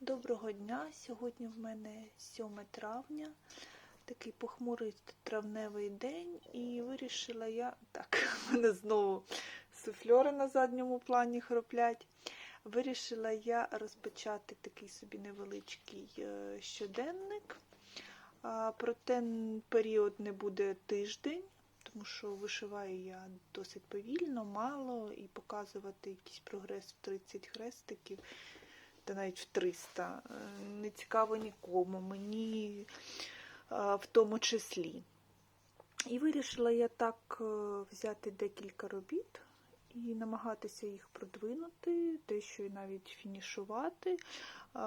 Доброго дня! Сьогодні в мене 7 травня, такий похмурий травневий день, і вирішила я. Так, мене знову суфльори на задньому плані хроплять. Вирішила я розпочати такий собі невеличкий е, щоденник. Проте період не буде тиждень, тому що вишиваю я досить повільно, мало, і показувати якийсь прогрес в 30 хрестиків та навіть в 300. е, Не цікаво нікому, мені е, в тому числі. І вирішила я так е, взяти декілька робіт і намагатися їх продвинути, дещо і навіть фінішувати.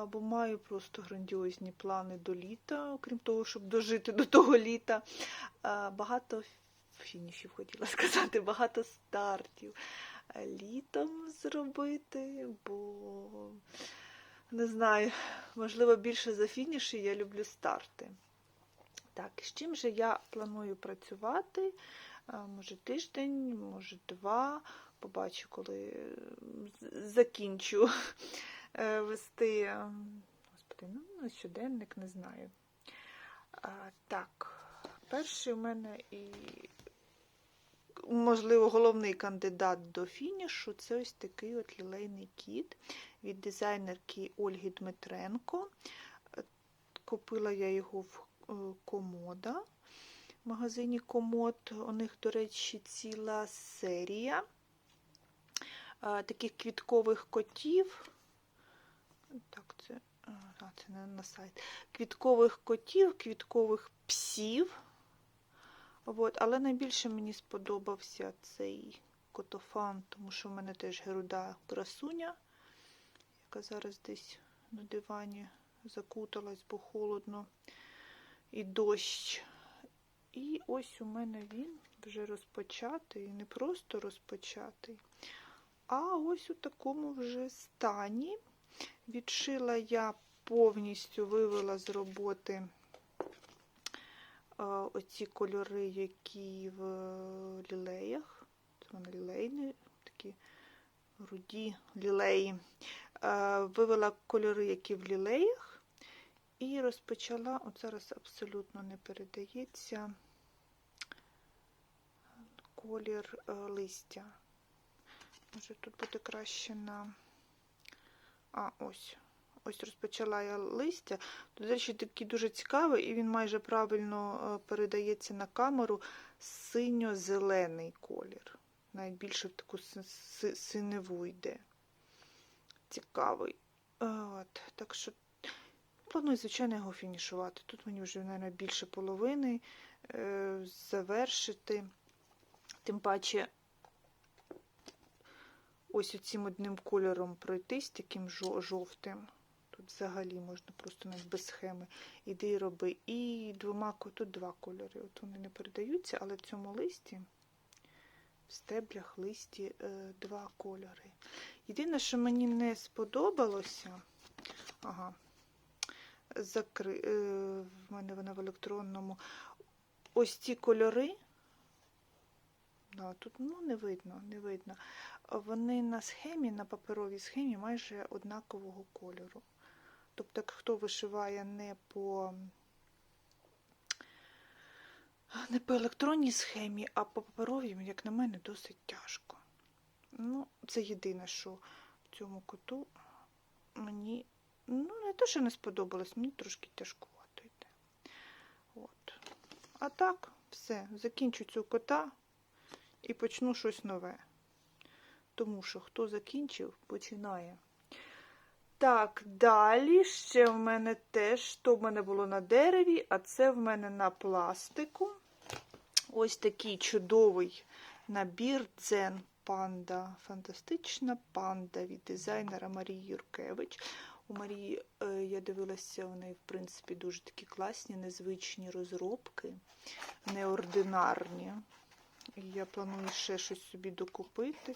Бо маю просто грандіозні плани до літа, окрім того, щоб дожити до того літа. Багато фінішів хотіла сказати, багато стартів літом зробити, бо не знаю, можливо, більше за фініші я люблю старти. Так, з чим же я планую працювати? Може тиждень, може два. Побачу, коли закінчу е, вести. Господи, ну, щоденник не знаю. Так, перший у мене і, можливо, головний кандидат до фінішу це ось такий от лілейний кіт від дизайнерки Ольги Дмитренко. Купила я його в е, комода. В магазині Комод. У них, до речі, ціла серія е, таких квіткових котів. Так, це, а, це не на сайт. Квіткових котів, квіткових псів. От, але найбільше мені сподобався цей котофан, тому що в мене теж геруда красуня, яка зараз десь на дивані закуталась, бо холодно і дощ. І ось у мене він вже розпочатий, не просто розпочатий, а ось у такому вже стані. Відшила я повністю вивела з роботи оці кольори, які в лілеях. Це вони лілейні, такі руді лілеї. Е, Вивела кольори, які в лілеях, і розпочала, от зараз абсолютно не передається колір е, листя. Може, тут буде краще на. А, ось. Ось розпочала я листя. Тут, до речі, такий дуже цікавий, і він майже правильно е, передається на камеру синьо-зелений колір. Навіть більше в таку си- си- синеву йде. Цікавий. Е, От, так що планую, звичайно, його фінішувати. Тут мені вже, мабуть, більше половини е, завершити. Тим паче, ось оцим одним кольором пройтись, таким жовтим. Тут взагалі можна просто навіть без схеми. Іди і роби. І двома, тут два кольори. От вони не передаються, але в цьому листі, в стеблях листі е, два кольори. Єдине, що мені не сподобалося, ага, закри... е, в мене вона в електронному. Ось ці кольори. Да, тут ну, не видно, не видно. Вони на схемі, на паперовій схемі майже однакового кольору. Тобто, хто вишиває не по не по електронній схемі, а по паперовій, як на мене, досить тяжко. Ну, це єдине, що в цьому коту мені, ну, не те, що не сподобалось, мені трошки тяжкувато йде. От. А так, все, закінчу цю кота і почну щось нове. Тому що хто закінчив, починає. Так, далі ще в мене теж, то в мене було на дереві, а це в мене на пластику. Ось такий чудовий набір Дзен Панда. Фантастична панда від дизайнера Марії Юркевич. У Марії е, я дивилася, у неї, в принципі, дуже такі класні, незвичні розробки, неординарні. Я планую ще щось собі докупити.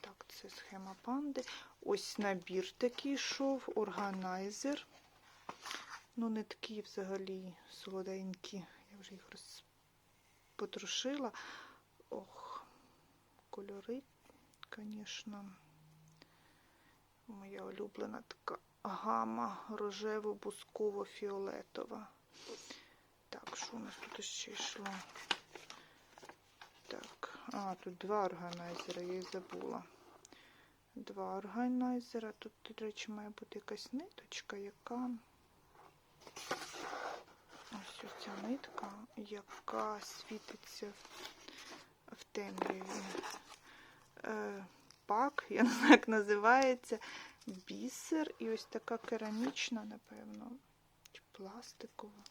Так, це схема панди. Ось набір такий йшов, органайзер. Ну, не такі взагалі солоденькі. Я вже їх розпотрошила. Ох, кольори, звісно. Моя улюблена така гама рожево-бусково-фіолетова. Так, що у нас тут ще йшло? А, тут два органайзера, я і забула. Два органайзера. Тут, до речі, має бути якась ниточка, яка. Ось ось ця нитка, яка світиться в, в темряві. Е, пак, я не знаю, як називається. Бісер і ось така керамічна, напевно, чи пластикова.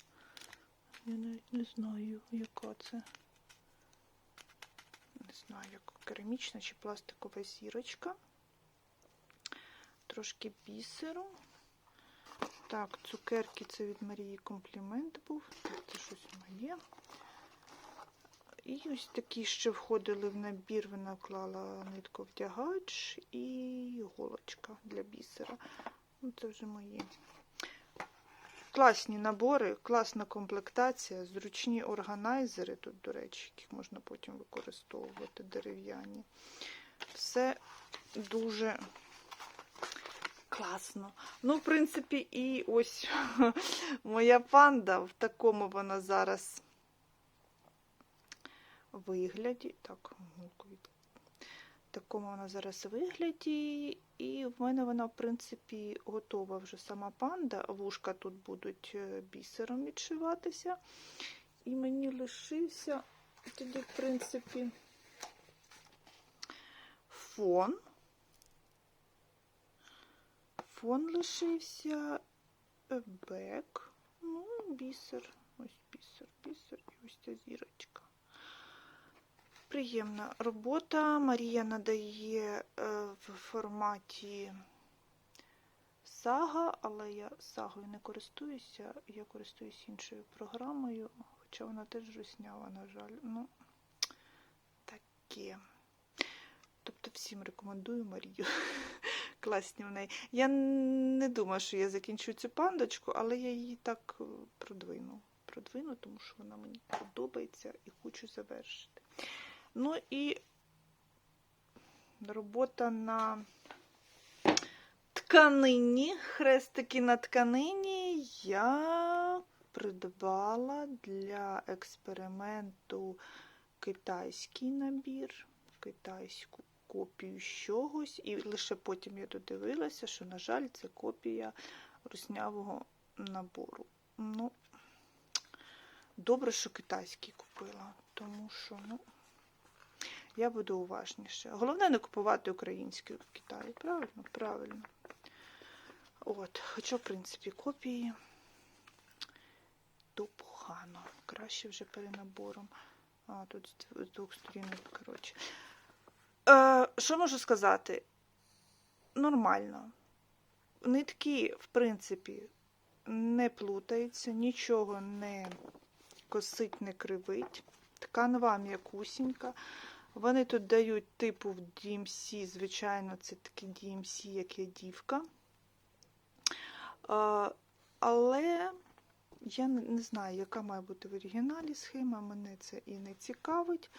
Я навіть не знаю, яка це. Знаю, як керамічна чи пластикова зірочка. Трошки бісеру. Так, цукерки це від Марії комплімент був. Так, це щось моє. І ось такі ще входили в набір, вона вклала нитку вдягач і іголочка для бісера. Ну, це вже мої. Класні набори, класна комплектація, зручні органайзери тут, до речі, яких можна потім використовувати дерев'яні. Все дуже класно. Ну, в принципі, і ось моя панда, в такому вона зараз вигляді. Так, гулку від- такому вона зараз вигляді. І в мене вона, в принципі, готова вже сама панда. Вушка тут будуть е, бісером відшиватися. І мені лишився тоді, в принципі, фон. Фон лишився, е, бек, ну, бісер, бісер і ось ця зірочка. Приємна робота. Марія надає е, в форматі сага, але я сагою не користуюся, я користуюсь іншою програмою, хоча вона теж руснява, на жаль. Ну, таке. Тобто всім рекомендую Марію. Класні в неї. Я не думаю, що я закінчу цю пандочку, але я її так е, продвину. Продвину, тому що вона мені подобається і хочу завершити. Ну і робота на тканині, хрестики на тканині я придбала для експерименту китайський набір, китайську копію чогось, і лише потім я додивилася, що, на жаль, це копія руснявого набору. Ну, добре, що китайський купила, тому що, ну, я буду уважніше. Головне не купувати український в Китаї. Правильно? Правильно. От, хоча, в принципі, копії то погано. Краще вже перенабором. А, тут з двох сторін, коротше. Е, що можу сказати? Нормально. Нитки, в принципі, не плутаються, нічого не косить, не кривить. Тканва м'якусінька. Вони тут дають типу в DMC, звичайно, це такий DMC, як є дівка. Але я не не знаю, яка має бути в оригіналі схема, мене це і не цікавить.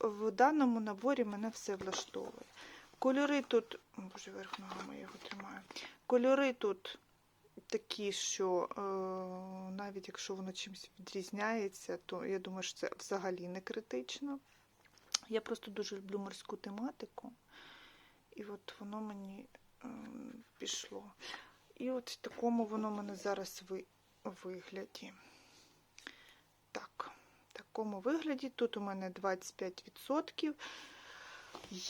В даному наборі мене все влаштовує. Кольори тут, боже, верх ногами я його тримаю. Кольори тут такі, що е, навіть якщо воно чимось відрізняється, то я думаю, що це взагалі не критично. Я просто дуже люблю морську тематику, і от воно мені е, пішло. І от в такому воно в мене зараз ви, вигляді. Так, в такому вигляді. Тут у мене 25%.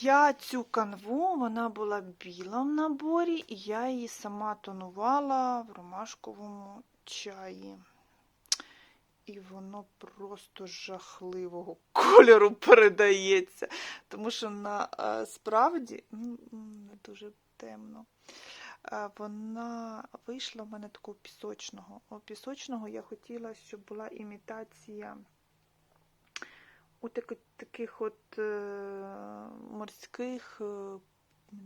Я цю канву, вона була біла в наборі, і я її сама тонувала в ромашковому чаї. І воно просто жахливого кольору передається. Тому що на е, м, не дуже темно. Е, Вона вийшла в мене такого пісочного. У пісочного я хотіла, щоб була імітація у таких от е, морських,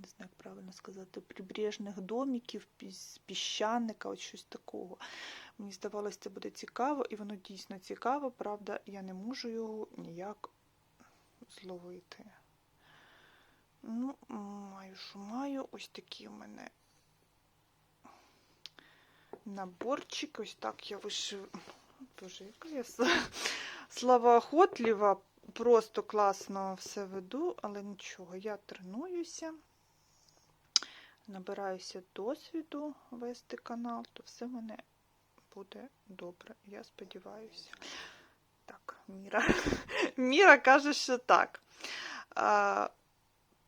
не знаю, як правильно сказати, прибережних домиків, піщаника, от щось такого. Мені здавалося, це буде цікаво, і воно дійсно цікаво, правда, я не можу його ніяк зловити. Ну, маю, що маю. Ось такі у мене наборчик. Ось так я вишив. Боже, яка я славоохотлива. Просто класно все веду, але нічого, я тренуюся, набираюся досвіду вести канал, то все в мене буде добре. Я сподіваюся. Так, Міра. Міра каже, що так.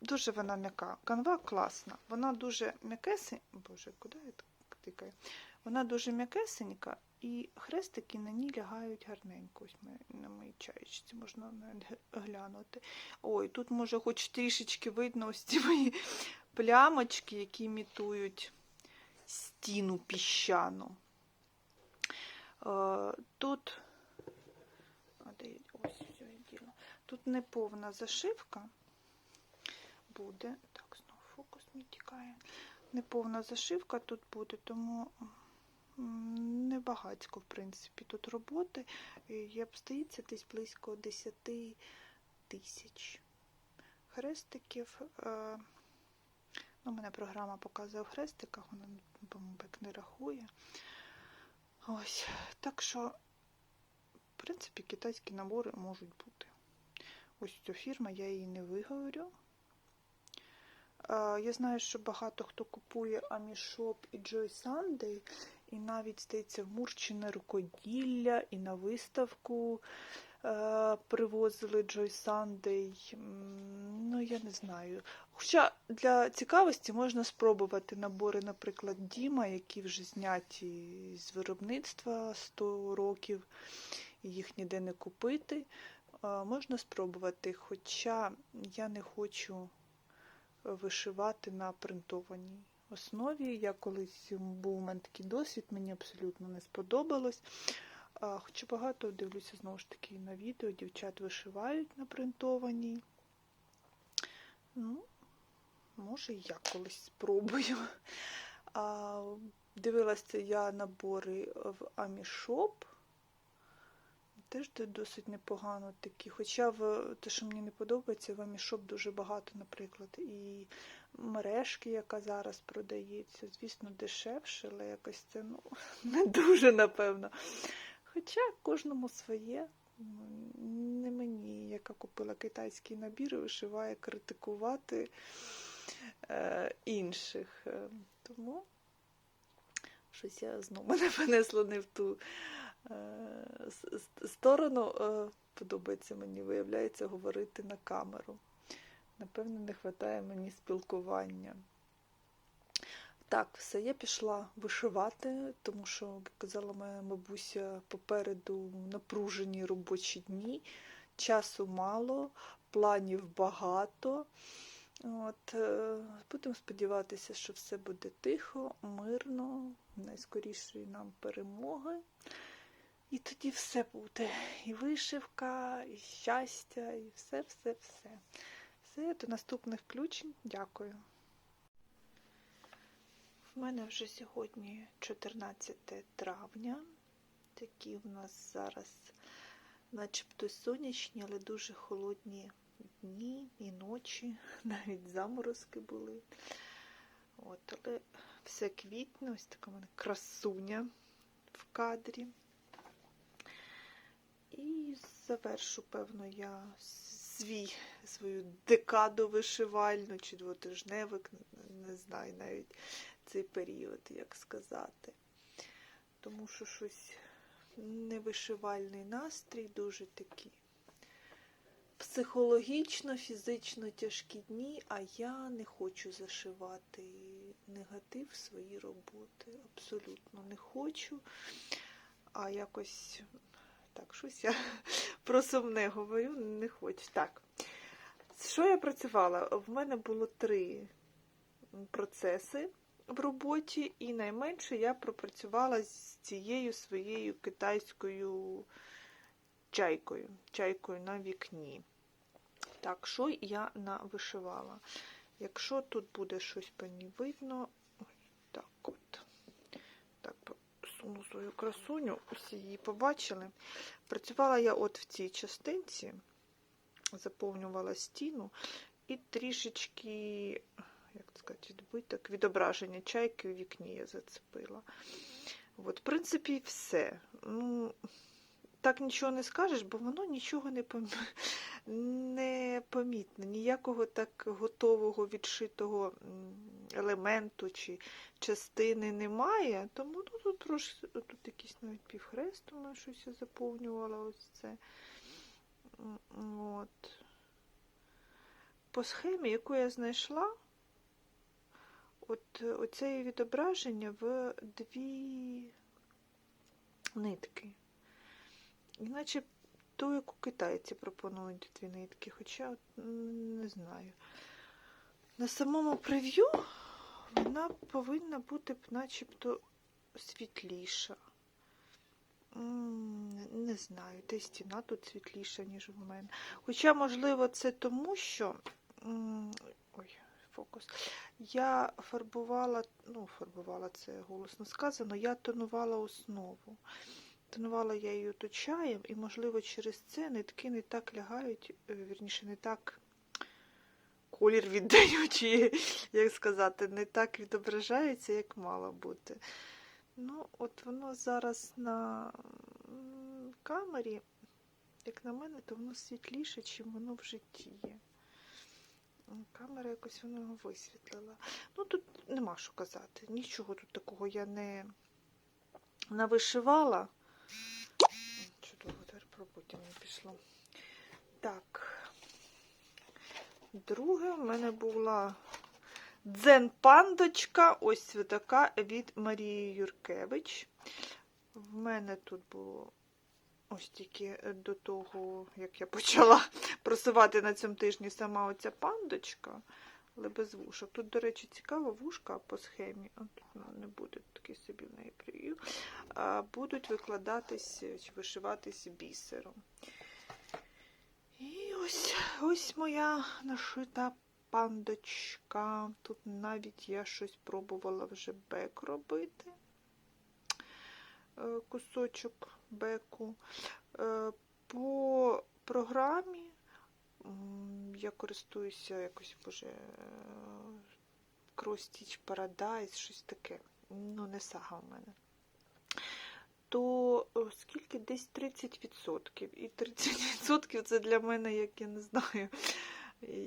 Дуже вона м'яка. Канва класна. Вона дуже м'якесенька. Боже, куди я так тикаю? Вона дуже м'якесенька, і хрестики на ній лягають гарненько. Ось на моїй чаєчці можна глянути. Ой, тут може хоч трішечки видно ось ці мої плямочки, які імітують стіну піщану. Е, Тут. Тут неповна зашивка буде. Так, знову фокус не тікає. Неповна зашивка тут буде, тому м, небагацько, в принципі, тут роботи. Я б десь близько 10 тисяч хрестиків. Ну, у мене програма показує в хрестиках, вона бомбик не рахує. Ось. Так що, в принципі, китайські набори можуть бути. Ось ця фірма, я її не виговорю. Я знаю, що багато хто купує Амішоп і Joy Sunday, і навіть здається в рукоділля, і на виставку е, привозили Joy Sunday. Ну, я не знаю. Хоча для цікавості можна спробувати набори, наприклад, Діма, які вже зняті з виробництва 100 років, їх ніде не купити. Можна спробувати, хоча я не хочу вишивати на принтованій основі. Я колись був у мене такий досвід, мені абсолютно не сподобалось. Хоча багато дивлюся знову ж таки на відео, дівчат вишивають на принтованій. Ну, може, я колись спробую. А, Дивилася я набори в Амішоп. Теж досить непогано такі. Хоча в те, що мені не подобається, в Амішоп дуже багато, наприклад, і мережки, яка зараз продається. Звісно, дешевше, але якось це ну, не дуже, напевно. Хоча кожному своє. Не мені, яка купила китайський набір, і вишиває критикувати інших. Е, Тому щось я знову мене понесло не в ту е, сторону. Е, Подобається мені, виявляється, говорити на камеру. Напевно, не вистачає мені спілкування. Так, все, я пішла вишивати, тому що, як казала моя бабуся, попереду напружені робочі дні, часу мало, планів багато. От, е, будемо сподіватися, що все буде тихо, мирно, найскорішої нам перемоги. І тоді все буде. І вишивка, і щастя, і все, все, все. Все, до наступних включень. Дякую. В мене вже сьогодні 14 травня. Такі в нас зараз начебто сонячні, але дуже холодні дні і ночі, навіть заморозки були. От, але все квітне, ось така в мене красуня в кадрі. І завершу, певно, я свій, свою декаду вишивальну чи двотижневик, не- знаю навіть цей період, як сказати. Тому що щось невишивальний настрій, дуже такий психологічно, фізично тяжкі дні, а я не хочу зашивати негатив свої роботи. Абсолютно не хочу. А якось так, щось я про сумне говорю, не хочу. Так. Що я працювала? В мене було три процеси в роботі, і найменше я пропрацювала з цією своєю китайською чайкою, чайкою на вікні. Так, що я навишивала? Якщо тут буде щось по ній видно, ось так от. Так, посуну свою красуню, всі її побачили. Працювала я от в цій частинці, заповнювала стіну і трішечки, як сказати, відбиток, відображення чайки у вікні я зацепила. От, в принципі, все. Ну, так нічого не скажеш, бо воно нічого не, пом... не помітно. Ніякого так готового відшитого елементу чи частини немає. Тому ну, тут трошки тут якийсь навіть півхрест, мене щось я заповнювала ось це. От. По схемі, яку я знайшла, от оце відображення в дві нитки. Іначе ту, яку китайці пропонують дві нитки, хоча не знаю. На самому прев'ю вона повинна бути б начебто світліша. Не знаю, та й стіна тут світліша, ніж в мене. Хоча, можливо, це тому, що. Ой, фокус. Я фарбувала, ну, фарбувала це голосно сказано, я тонувала основу. Тонувала я її то чаєм, і, можливо, через це нитки не так лягають, е, вірніше, не так колір віддають, як сказати, не так відображаються, як мало бути. Ну, от воно зараз на камері, як на мене, то воно світліше, чим воно в житті є. Камера якось воно висвітлила. Ну, тут нема що казати. Нічого тут такого я не навишивала. Потім не пішло. Так. Друге в мене була дзен-пандочка. Ось така від Марії Юркевич. В мене тут було ось тільки до того, як я почала просувати на цьому тижні сама оця пандочка, але без вушок. Тут, до речі, цікава вушка по схемі. А тут вона не буде такий собі в неї прев'ю. Будуть викладатись чи вишиватись бісером. І ось, ось моя нашита пандочка. Тут навіть я щось пробувала вже бек робити. Е, Кусочок беку. Е, По програмі я користуюся якось, боже, е, Cross Stitch Paradise, щось таке. Ну, не сага в мене. То скільки? Десь 30%. І 30% це для мене, як я не знаю,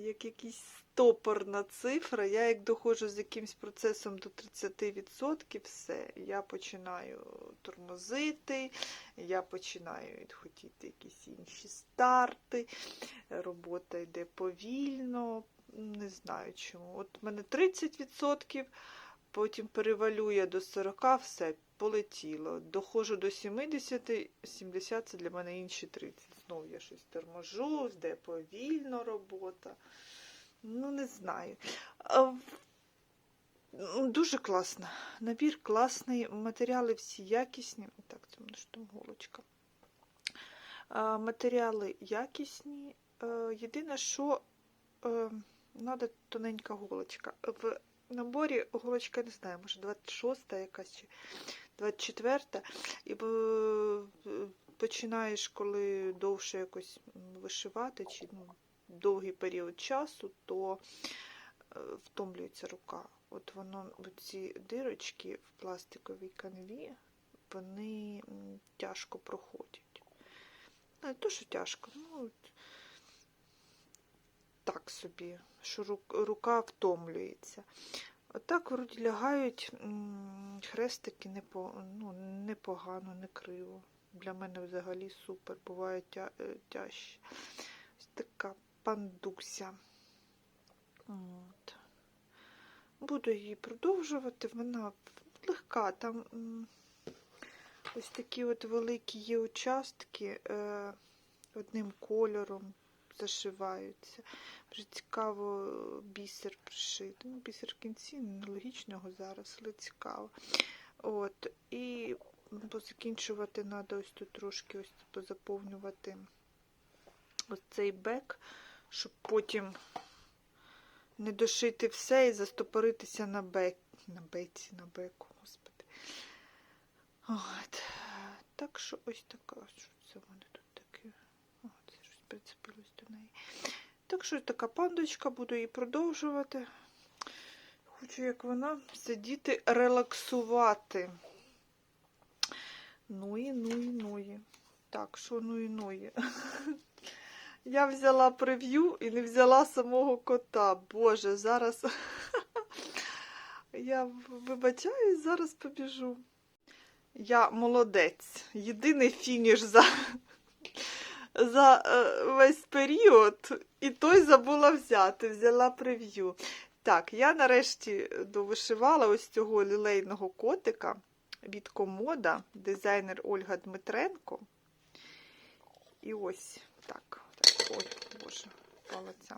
як якийсь стопорна цифра. Я як доходжу з якимсь процесом до 30%, все, я починаю тормозити, я починаю відхотіти якісь інші старти, робота йде повільно, не знаю чому. От в мене 30%, потім перевалює до 40%, все, полетіло. Доходжу до 70, 70 це для мене інші 30. Знову я щось торможу, де повільно робота. Ну, не знаю. Ну, Дуже класно. Набір класний, матеріали всі якісні. Так, це мене ж голочка. Матеріали якісні. Е, Єдине, що треба тоненька голочка. В наборі голочка, не знаю, може 26-та якась чи 24 і починаєш, коли довше якось вишивати, чи ну, довгий період часу, то е, втомлюється рука. От воно, ці дирочки в пластиковій канві, вони тяжко проходять. Не то, що тяжко, ну так собі, що рука втомлюється. Отак вроді лягають хрестики непо, ну, непогано, не криво. Для мене взагалі супер, буває тя, е, тяжче. Ось така пандуся. От. Буду її продовжувати. Вона легка. Там ось такі от великі є участки е, одним кольором зашиваються. Вже цікаво бісер пришити. Ну, бісер в кінці, нелогічно його зараз, але цікаво. От. І позакінчувати треба ось тут трошки ось позаповнювати ось цей бек, щоб потім не дошити все і застопоритися на бек. На беці, на беку, господи. От. Так що ось така. Що це в мене тут прицепилось до неї. Так що така пандочка, буду її продовжувати. Хочу, як вона, сидіти, релаксувати. Нуї, нуї, нуї. Так, що нуї, нуї? Я взяла прев'ю і не взяла самого кота. Боже, зараз я вибачаюсь, зараз побіжу. Я молодець. Єдиний фініш за, за е, весь період, і той забула взяти, взяла прев'ю. Так, я нарешті довишивала ось цього лілейного котика від комода, дизайнер Ольга Дмитренко. І ось так. так ой, боже, впала ця.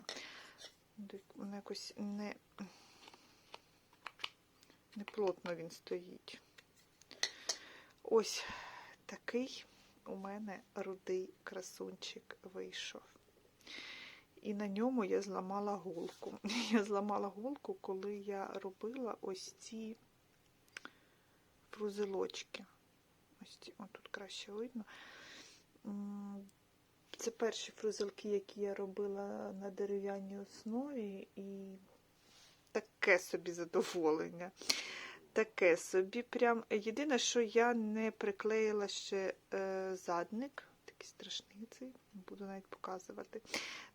Вона якось не, не плотно він стоїть. Ось такий у мене рудий красунчик вийшов. І на ньому я зламала голку. Я зламала голку, коли я робила ось ці фрузелочки. Ось ці, о, тут краще видно. Це перші фрузелки, які я робила на дерев'яній основі, і таке собі задоволення. Таке собі прям. Єдине, що я не приклеїла ще е, задник, такий страшний цей, буду навіть показувати.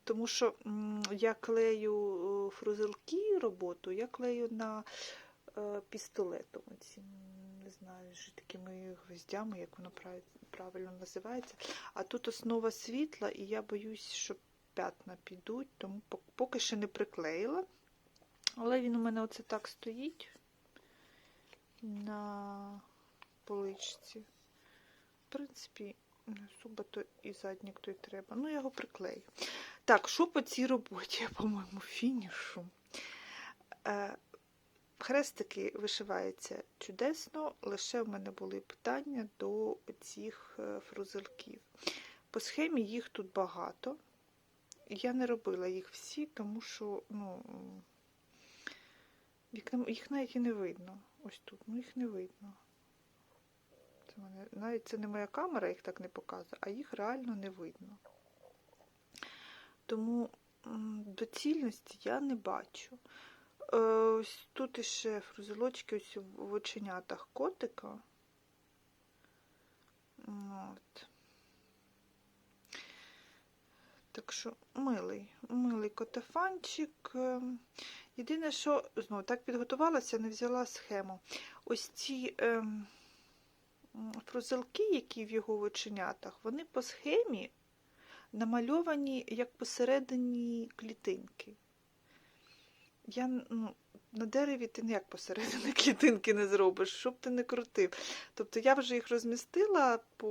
Тому що м, я клею фрузелки роботу, я клею на е, пістолетом. Оці, не знаю, що такими гвоздями, як воно правильно називається. А тут основа світла, і я боюсь, що п'ятна підуть, тому поки ще не приклеїла. Але він у мене оце так стоїть на поличці. В принципі, суба то і заднік то й треба. Ну, я його приклею. Так, що по цій роботі, по-моєму, фінішу? Е, хрестики вишиваються чудесно, лише в мене були питання до цих е, фрузелків. По схемі їх тут багато. Я не робила їх всі, тому що ну, їх навіть і не видно. Ось тут, ну їх не видно. Це мене, Навіть це не моя камера, їх так не показує, а їх реально не видно. Тому доцільності я не бачу. Е, ось тут іще фрузелочки ось в оченятах котика. От. Так що милий, милий котефанчик. Єдине, що знову так підготувалася, не взяла схему. Ось ці е, фрузелки, які в його оченятах, вони по схемі намальовані як посередині клітинки. Я ну, на дереві ти ніяк посередині клітинки не зробиш, щоб ти не крутив. Тобто я вже їх розмістила по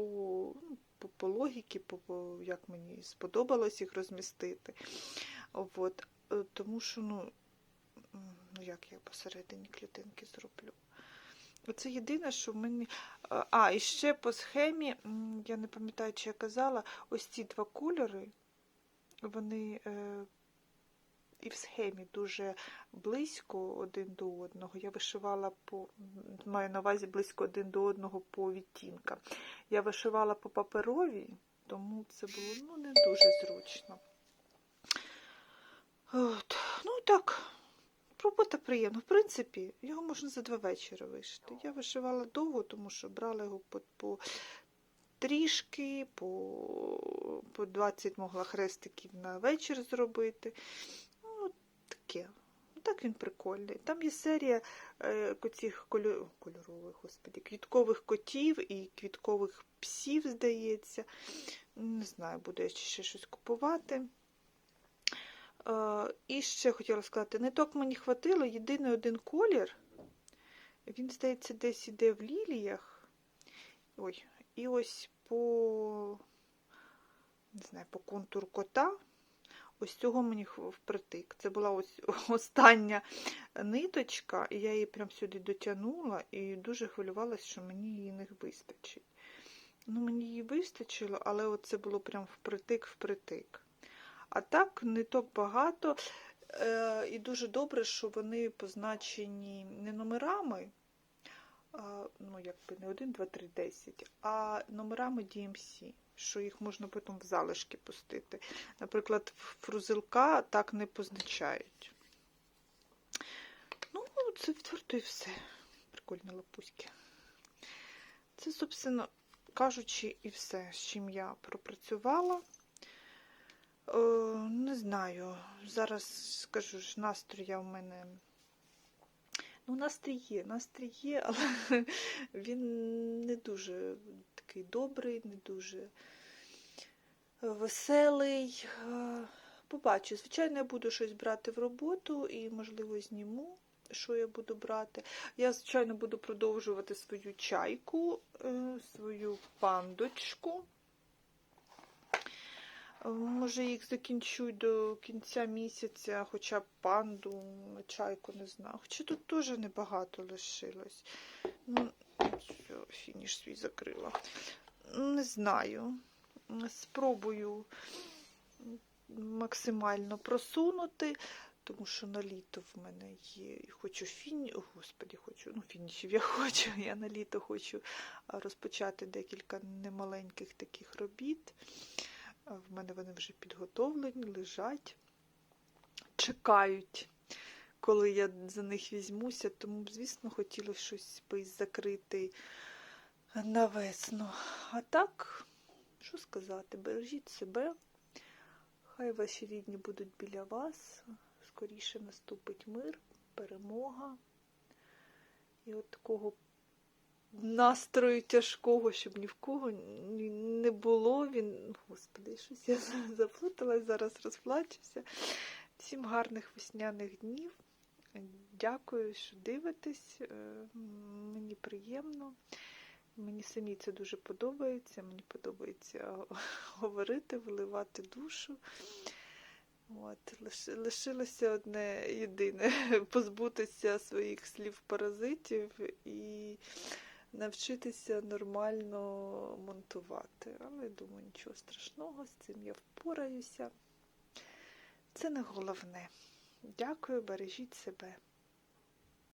ну, по, по логіки, по, по, як мені сподобалось їх розмістити. От. Е, тому що, ну, ну як я посередині клітинки зроблю. Оце єдине, що в мені. А, і ще по схемі, я не пам'ятаю, чи я казала, ось ці два кольори, вони е, і в схемі дуже близько один до одного. Я вишивала по, маю на увазі близько один до одного по відтінкам. Я вишивала по паперовій, тому це було ну, не дуже зручно. От. Ну так. Робота приємна. В принципі, його можна за два вечори вишити. Я вишивала довго, тому що брала його по по трішки, по по 20 могла хрестиків на вечір зробити. Ну, таке. Так він прикольний. Там є серія е, цих кольор... кольорових, господи, квіткових котів і квіткових псів, здається. Не знаю, буду я ще щось купувати. І ще хотіла сказати, ниток мені хватило, єдиний один колір. Він, здається, десь іде в ліліях. Ой, І ось по не знаю, по контуру кота. Ось цього мені впритик. Це була ось остання ниточка, і я її прям сюди дотягнула і дуже хвилювалася, що мені її не вистачить. Ну, мені її вистачило, але це було прям впритик-впритик. А так, ниток багато. Е, і дуже добре, що вони позначені не номерами, ну, якби не 1, 2, 3, 10, а номерами DMC, що їх можна потім в залишки пустити. Наприклад, фрузилка так не позначають. Ну, це твердо і все. Прикольні лапуськи. Це, собственно, кажучи, і все, з чим я пропрацювала. Е, не знаю, зараз скажу ж, настрій в мене. Ну, настрій є, настрій є, але він не дуже такий добрий, не дуже веселий. Е, Побачу, звичайно, я буду щось брати в роботу і, можливо, зніму, що я буду брати. Я, звичайно, буду продовжувати свою чайку, е, свою пандочку. Може, їх закінчу до кінця місяця, хоча б панду, чайку не знаю. Хоча тут теж небагато лишилось. Ну, все, фініш свій закрила. Не знаю. Спробую максимально просунути, тому що на літо в мене є. Хочу фіні... О, Господі, хочу, ну, фінішів я хочу. Я на літо хочу розпочати декілька немаленьких таких робіт. В мене вони вже підготовлені, лежать, чекають, коли я за них візьмуся. Тому, звісно, хотілося щось би закрити на весну. А так, що сказати, бережіть себе. Хай ваші рідні будуть біля вас. Скоріше наступить мир, перемога. І от такого настрою тяжкого, щоб ні в кого не було. Він, господи, щось я заплуталась, зараз розплачуся. Всім гарних весняних днів. Дякую, що дивитесь. Е, Мені приємно. Мені самі це дуже подобається. Мені подобається говорити, виливати душу. От, лишилося одне єдине позбутися своїх слів паразитів і навчитися нормально монтувати. Але думаю, нічого страшного, з цим я впораюся. Це не головне. Дякую, бережіть себе.